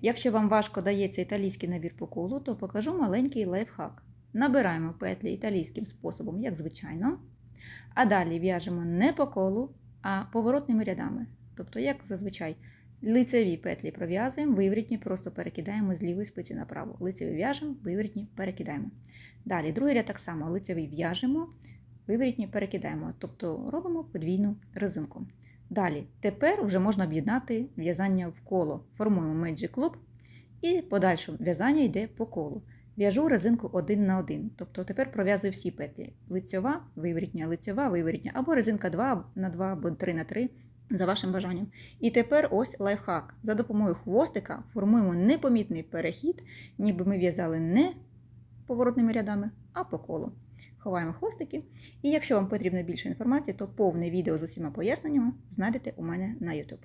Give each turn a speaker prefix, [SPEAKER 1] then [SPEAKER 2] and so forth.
[SPEAKER 1] Якщо вам важко дається італійський набір по колу, то покажу маленький лайфхак. Набираємо петлі італійським способом, як звичайно, а далі в'яжемо не по колу, а поворотними рядами. Тобто, як зазвичай, лицеві петлі пров'язуємо, виворітні просто перекидаємо з лівої спиці на праву. Лицеві в'яжемо, виворітні перекидаємо. Далі, другий ряд так само, лицевий в'яжемо, виворітні перекидаємо, тобто робимо подвійну резинку. Далі, тепер вже можна об'єднати в'язання в коло. Формуємо Magic Loop і подальше в'язання йде по колу. В'яжу резинку один на один. Тобто тепер пров'язую всі петлі. Лицьова, виворітня, лицьова, виворітня, або резинка 2 на 2 або 3 на 3 за вашим бажанням. І тепер ось лайфхак. За допомогою хвостика формуємо непомітний перехід, ніби ми в'язали не поворотними рядами, а по колу. Ховаємо хвостики. І якщо вам потрібна більше інформації, то повне відео з усіма поясненнями знайдете у мене на YouTube.